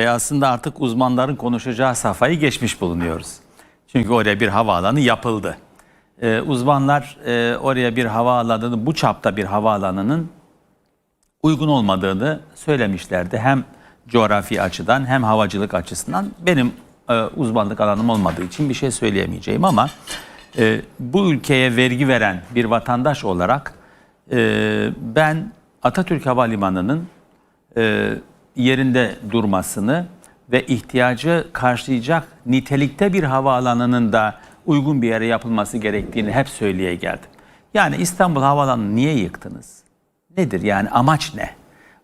E, aslında artık uzmanların konuşacağı safhayı geçmiş bulunuyoruz. Çünkü oraya bir havaalanı yapıldı. E, uzmanlar e, oraya bir havaalanını, bu çapta bir havaalanının uygun olmadığını söylemişlerdi. Hem coğrafi açıdan hem havacılık açısından. Benim e, uzmanlık alanım olmadığı için bir şey söyleyemeyeceğim ama e, bu ülkeye vergi veren bir vatandaş olarak e, ben Atatürk Havalimanı'nın e, yerinde durmasını ve ihtiyacı karşılayacak nitelikte bir havaalanının da uygun bir yere yapılması gerektiğini hep söyleye geldim. Yani İstanbul Havaalanı'nı niye yıktınız? Nedir yani amaç ne?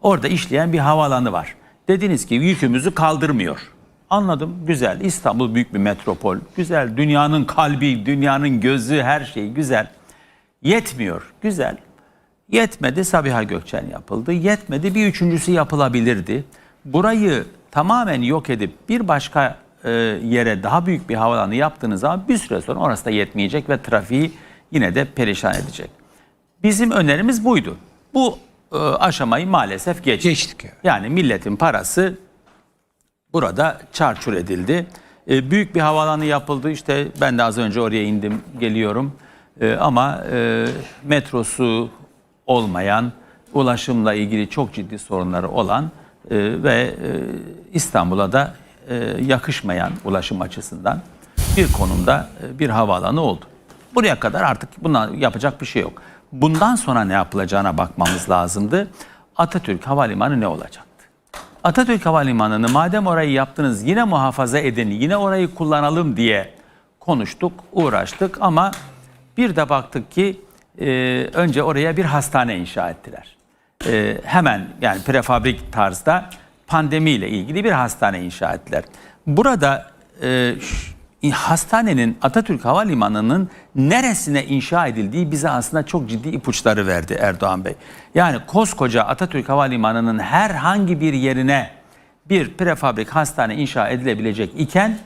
Orada işleyen bir havaalanı var. Dediniz ki yükümüzü kaldırmıyor. Anladım güzel İstanbul büyük bir metropol. Güzel dünyanın kalbi, dünyanın gözü her şey güzel. Yetmiyor güzel. Yetmedi Sabiha Gökçen yapıldı. Yetmedi bir üçüncüsü yapılabilirdi. Burayı tamamen yok edip bir başka e, yere daha büyük bir havalanı yaptığınız zaman bir süre sonra orası da yetmeyecek ve trafiği yine de perişan edecek. Bizim önerimiz buydu. Bu e, aşamayı maalesef geçtik. Geçtik ya. Yani milletin parası burada çarçur edildi. E, büyük bir havaalanı yapıldı. İşte ben de az önce oraya indim, geliyorum. E, ama e, metrosu olmayan, ulaşımla ilgili çok ciddi sorunları olan e, ve e, İstanbul'a da e, yakışmayan ulaşım açısından bir konumda e, bir havaalanı oldu. Buraya kadar artık buna yapacak bir şey yok. Bundan sonra ne yapılacağına bakmamız lazımdı. Atatürk Havalimanı ne olacaktı? Atatürk Havalimanı'nı madem orayı yaptınız yine muhafaza edin, yine orayı kullanalım diye konuştuk, uğraştık ama bir de baktık ki e, önce oraya bir hastane inşa ettiler. E, hemen yani prefabrik tarzda pandemiyle ilgili bir hastane inşa ettiler. Burada e, hastanenin Atatürk Havalimanı'nın neresine inşa edildiği bize aslında çok ciddi ipuçları verdi Erdoğan Bey. Yani koskoca Atatürk Havalimanı'nın herhangi bir yerine bir prefabrik hastane inşa edilebilecek iken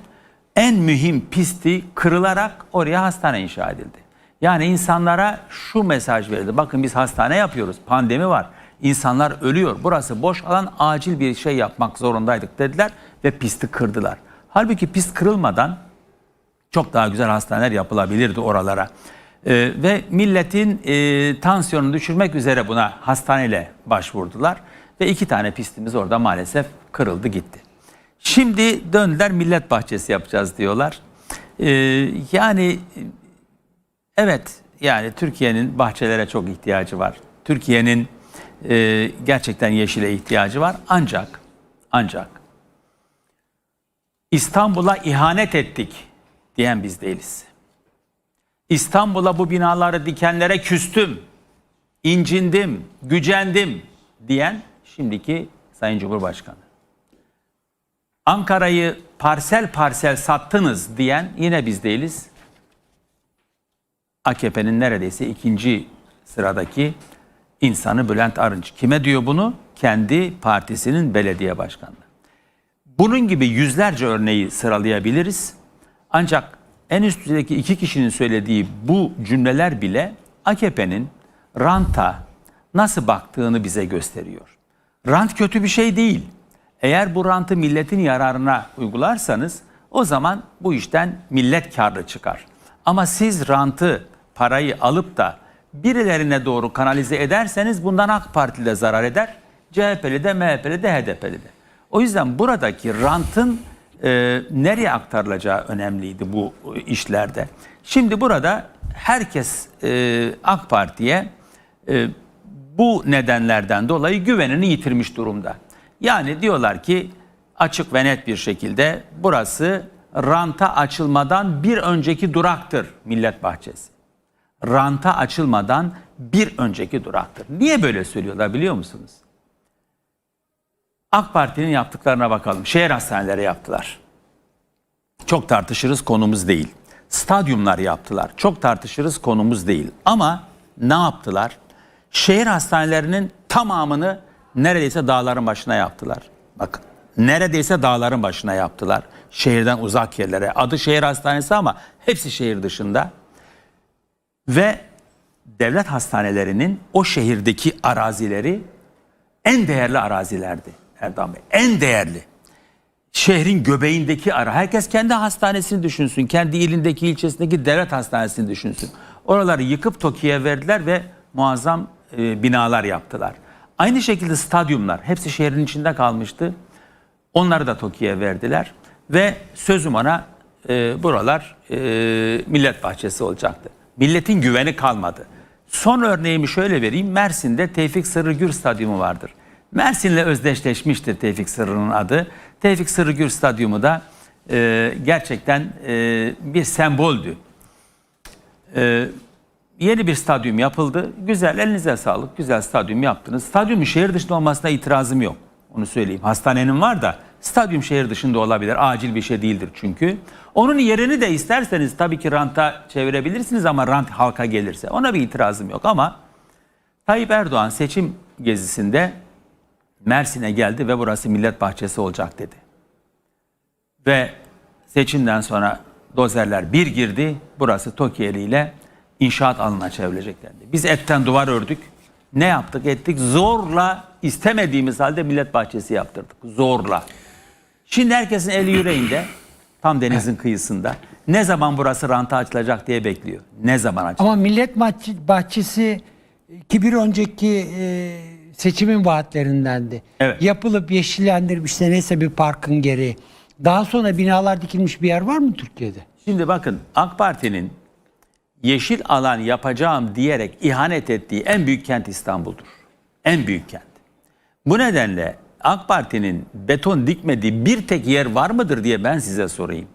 en mühim pisti kırılarak oraya hastane inşa edildi. Yani insanlara şu mesaj verildi. Bakın biz hastane yapıyoruz. Pandemi var. İnsanlar ölüyor. Burası boş alan acil bir şey yapmak zorundaydık dediler ve pisti kırdılar. Halbuki pist kırılmadan çok daha güzel hastaneler yapılabilirdi oralara. Ee, ve milletin e, tansiyonunu düşürmek üzere buna hastaneyle başvurdular. Ve iki tane pistimiz orada maalesef kırıldı gitti. Şimdi döndüler millet bahçesi yapacağız diyorlar. Ee, yani evet yani Türkiye'nin bahçelere çok ihtiyacı var. Türkiye'nin e, gerçekten yeşile ihtiyacı var. Ancak ancak İstanbul'a ihanet ettik diyen biz değiliz. İstanbul'a bu binaları dikenlere küstüm, incindim, gücendim diyen şimdiki Sayın Cumhurbaşkanı. Ankara'yı parsel parsel sattınız diyen yine biz değiliz. AKP'nin neredeyse ikinci sıradaki insanı Bülent Arınç. Kime diyor bunu? Kendi partisinin belediye başkanı. Bunun gibi yüzlerce örneği sıralayabiliriz. Ancak en üst düzeydeki iki kişinin söylediği bu cümleler bile AKP'nin ranta nasıl baktığını bize gösteriyor. Rant kötü bir şey değil. Eğer bu rantı milletin yararına uygularsanız o zaman bu işten millet karlı çıkar. Ama siz rantı, parayı alıp da birilerine doğru kanalize ederseniz bundan AK Partili de zarar eder, CHP'li de, MHP'li de, HDP'li de. O yüzden buradaki rantın e, nereye aktarılacağı önemliydi bu işlerde. Şimdi burada herkes e, AK Parti'ye e, bu nedenlerden dolayı güvenini yitirmiş durumda. Yani diyorlar ki açık ve net bir şekilde burası ranta açılmadan bir önceki duraktır Millet Bahçesi. Ranta açılmadan bir önceki duraktır. Niye böyle söylüyorlar biliyor musunuz? AK Parti'nin yaptıklarına bakalım. Şehir hastaneleri yaptılar. Çok tartışırız konumuz değil. Stadyumlar yaptılar. Çok tartışırız konumuz değil. Ama ne yaptılar? Şehir hastanelerinin tamamını neredeyse dağların başına yaptılar. Bakın neredeyse dağların başına yaptılar. Şehirden uzak yerlere. Adı şehir hastanesi ama hepsi şehir dışında. Ve devlet hastanelerinin o şehirdeki arazileri en değerli arazilerdi Erdoğan Bey. En değerli. şehrin göbeğindeki ara. Herkes kendi hastanesini düşünsün. Kendi ilindeki, ilçesindeki devlet hastanesini düşünsün. Oraları yıkıp TOKİ'ye verdiler ve muazzam e, binalar yaptılar. Aynı şekilde stadyumlar hepsi şehrin içinde kalmıştı. Onları da TOKİ'ye verdiler ve sözüm ona e, buralar e, millet bahçesi olacaktı. Milletin güveni kalmadı. Son örneğimi şöyle vereyim. Mersin'de Tevfik Sırrı Gür Stadyumu vardır. Mersin'le özdeşleşmiştir Tevfik Sırrı'nın adı. Tevfik Sırrı Gür Stadyumu da e, gerçekten e, bir semboldü. E, yeni bir stadyum yapıldı. Güzel, elinize sağlık. Güzel stadyum yaptınız. Stadyumun şehir dışında olmasına itirazım yok. Onu söyleyeyim. Hastanenin var da stadyum şehir dışında olabilir. Acil bir şey değildir çünkü. Onun yerini de isterseniz tabii ki ranta çevirebilirsiniz ama rant halka gelirse. Ona bir itirazım yok ama Tayyip Erdoğan seçim gezisinde Mersin'e geldi ve burası millet bahçesi olacak dedi. Ve seçimden sonra dozerler bir girdi. Burası Tokiyeli ile inşaat alanına çevrilecek dendi. Biz etten duvar ördük. Ne yaptık ettik? Zorla istemediğimiz halde millet bahçesi yaptırdık. Zorla. Şimdi herkesin eli yüreğinde. Tam denizin kıyısında. Ne zaman burası ranta açılacak diye bekliyor. Ne zaman açılacak? Ama Millet Bahçe- Bahçesi ki bir önceki e, seçimin vaatlerindendi. Evet. Yapılıp yeşillendirilmiş neyse bir parkın geri. Daha sonra binalar dikilmiş bir yer var mı Türkiye'de? Şimdi bakın AK Parti'nin yeşil alan yapacağım diyerek ihanet ettiği en büyük kent İstanbul'dur. En büyük kent. Bu nedenle AK Parti'nin beton dikmediği bir tek yer var mıdır diye ben size sorayım.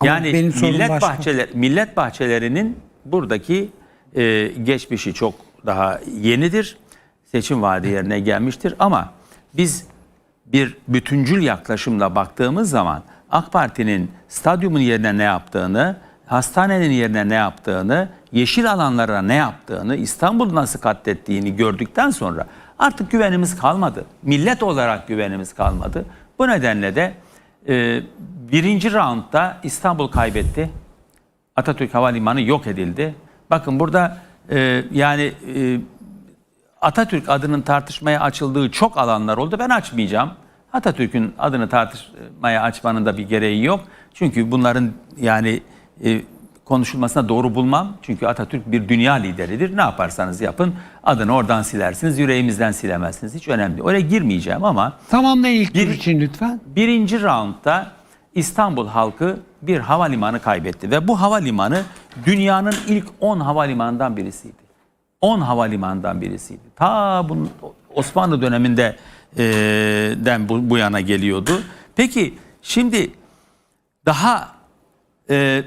Ama Yani benim millet başka. bahçeler millet bahçelerinin buradaki e, geçmişi çok daha yenidir. Seçim vaadi yerine gelmiştir ama biz bir bütüncül yaklaşımla baktığımız zaman AK Parti'nin stadyumun yerine ne yaptığını, hastanenin yerine ne yaptığını, yeşil alanlara ne yaptığını, İstanbul'u nasıl katlettiğini gördükten sonra artık güvenimiz kalmadı. Millet olarak güvenimiz kalmadı. Bu nedenle de e, birinci roundda İstanbul kaybetti. Atatürk Havalimanı yok edildi. Bakın burada e, yani e, Atatürk adının tartışmaya açıldığı çok alanlar oldu. Ben açmayacağım. Atatürk'ün adını tartışmaya açmanın da bir gereği yok. Çünkü bunların yani e, konuşulmasına doğru bulmam. Çünkü Atatürk bir dünya lideridir. Ne yaparsanız yapın adını oradan silersiniz, yüreğimizden silemezsiniz. Hiç önemli değil. Oraya girmeyeceğim ama Tamamlayın ilk tur Bir- için lütfen. Birinci roundda İstanbul halkı bir havalimanı kaybetti ve bu havalimanı dünyanın ilk 10 havalimanından birisiydi. 10 havalimanından birisiydi. Ta bunun Osmanlı döneminde e, den bu, bu yana geliyordu. Peki şimdi daha e,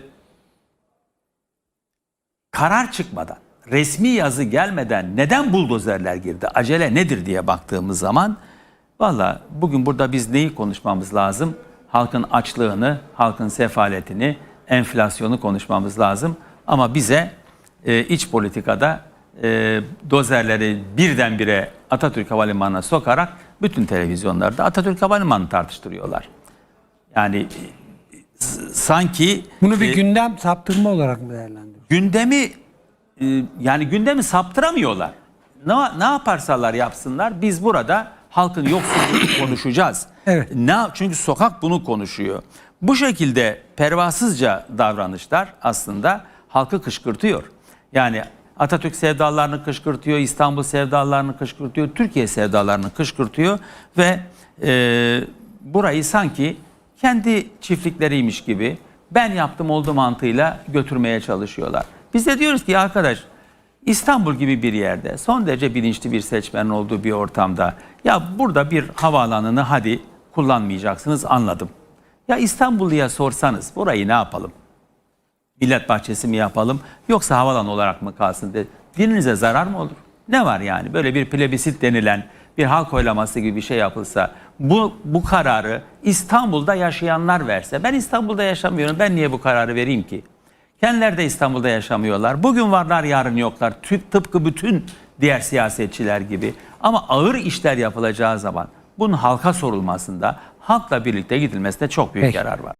karar çıkmadan, resmi yazı gelmeden neden buldozerler girdi? Acele nedir diye baktığımız zaman valla bugün burada biz neyi konuşmamız lazım? Halkın açlığını, halkın sefaletini, enflasyonu konuşmamız lazım. Ama bize e, iç politikada e, dozerleri birdenbire Atatürk Havalimanı'na sokarak bütün televizyonlarda Atatürk Havalimanı'nı tartıştırıyorlar. Yani sanki Bunu bir e, gündem saptırma olarak mı değerlendiriyorsunuz? gündemi e, yani gündemi saptıramıyorlar. Ne, ne yaparsalar yapsınlar biz burada halkın yoksulluğunu konuşacağız. Evet. Ne çünkü sokak bunu konuşuyor. Bu şekilde pervasızca davranışlar aslında halkı kışkırtıyor. Yani Atatürk sevdalarını kışkırtıyor, İstanbul sevdalarını kışkırtıyor, Türkiye sevdalarını kışkırtıyor ve e, burayı sanki kendi çiftlikleriymiş gibi ben yaptım oldu mantığıyla götürmeye çalışıyorlar. Biz de diyoruz ki arkadaş İstanbul gibi bir yerde son derece bilinçli bir seçmenin olduğu bir ortamda ya burada bir havaalanını hadi kullanmayacaksınız anladım. Ya İstanbulluya sorsanız burayı ne yapalım? Millet bahçesi mi yapalım yoksa havalan olarak mı kalsın de dininize zarar mı olur? Ne var yani böyle bir plebisit denilen bir halk oylaması gibi bir şey yapılsa bu, bu kararı İstanbul'da yaşayanlar verse ben İstanbul'da yaşamıyorum ben niye bu kararı vereyim ki? Kendileri de İstanbul'da yaşamıyorlar. Bugün varlar yarın yoklar. Tıpkı bütün diğer siyasetçiler gibi. Ama ağır işler yapılacağı zaman bunun halka sorulmasında halkla birlikte gidilmesinde çok büyük Peki. yarar var.